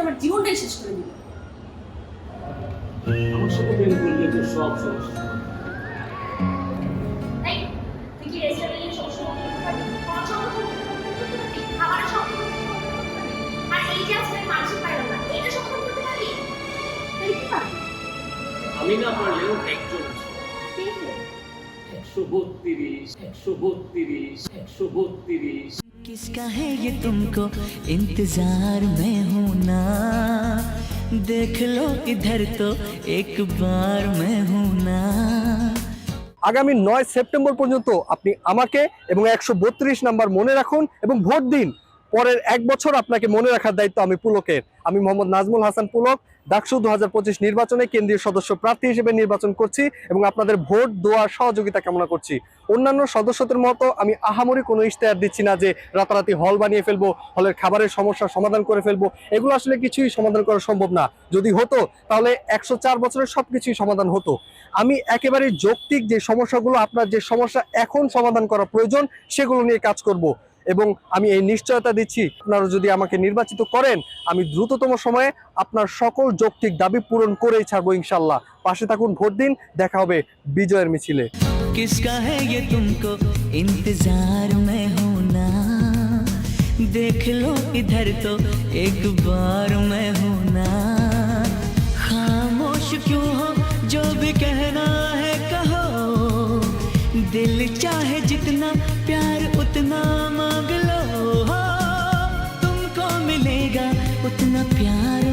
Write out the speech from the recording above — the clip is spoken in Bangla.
আমার জীবনটাই শেষ করে দিল। আমার সাথে প্রেম করলে তো সব সমস্যা। তাই তুই কি রেস্টুরেন্টে সবসময় করতে পারবি? খাওয়ার সময় খাবারের সময় আর এই যে আজকে আমি মানসিক পাইলাম না এটা সমাধান করতে পারবি? তাই কি পারবি আমি না পারলেও একজন আছে। একশো বত্রিশ একশো বত্রিশ একশো বত্রিশ। किसका है ये तुमको इंतजार में हूं ना देख लो इधर तो एक बार मैं हूं ना আগামী নয় সেপ্টেম্বর পর্যন্ত আপনি আমাকে এবং একশো বত্রিশ নাম্বার মনে রাখুন এবং ভোট দিন পরের এক বছর আপনাকে মনে রাখার দায়িত্ব আমি পুলকের। আমি মোহাম্মদ নাজমুল হাসান পুলক, ডাকসু দু হাজার পঁচিশ নির্বাচনে কেন্দ্রীয় সদস্য প্রার্থী হিসেবে নির্বাচন করছি এবং আপনাদের ভোট দোয়ার সহযোগিতা কামনা করছি। অন্যান্য সদস্যদের মতো আমি আহামরি কোনো ইশতেহার দিচ্ছি না যে রাতারাতি হল বানিয়ে ফেলব, হলের খাবারের সমস্যার সমাধান করে ফেলব। এগুলো আসলে কিছুই সমাধান করা সম্ভব না। যদি হতো, তাহলে একশো চার বছরের সব কিছুই সমাধান হতো। আমি একেবারে যৌক্তিক যে সমস্যাগুলো, আপনার যে সমস্যা এখন সমাধান করা প্রয়োজন, সেগুলো নিয়ে কাজ করব। এবং আমি এই নিশ্চয়তা দিচ্ছি আপনারা যদি আমাকে নির্বাচিত করেন আমি দ্রুততম সময়ে আপনার সকল যৌক্তিক দাবি পূরণ করেই ছাড়বো ইনশাল্লাহ পাশে থাকুন ভোট দিন দেখা হবে বিজয়ের মিছিলে किसका है ये तुमको इंतजार में हूं ना देख लो इधर तो एक बार मैं हूं ना खामोश क्यों हो जो भी कहना है कहो दिल चाहे जितना प्यार उतना उतना प्यार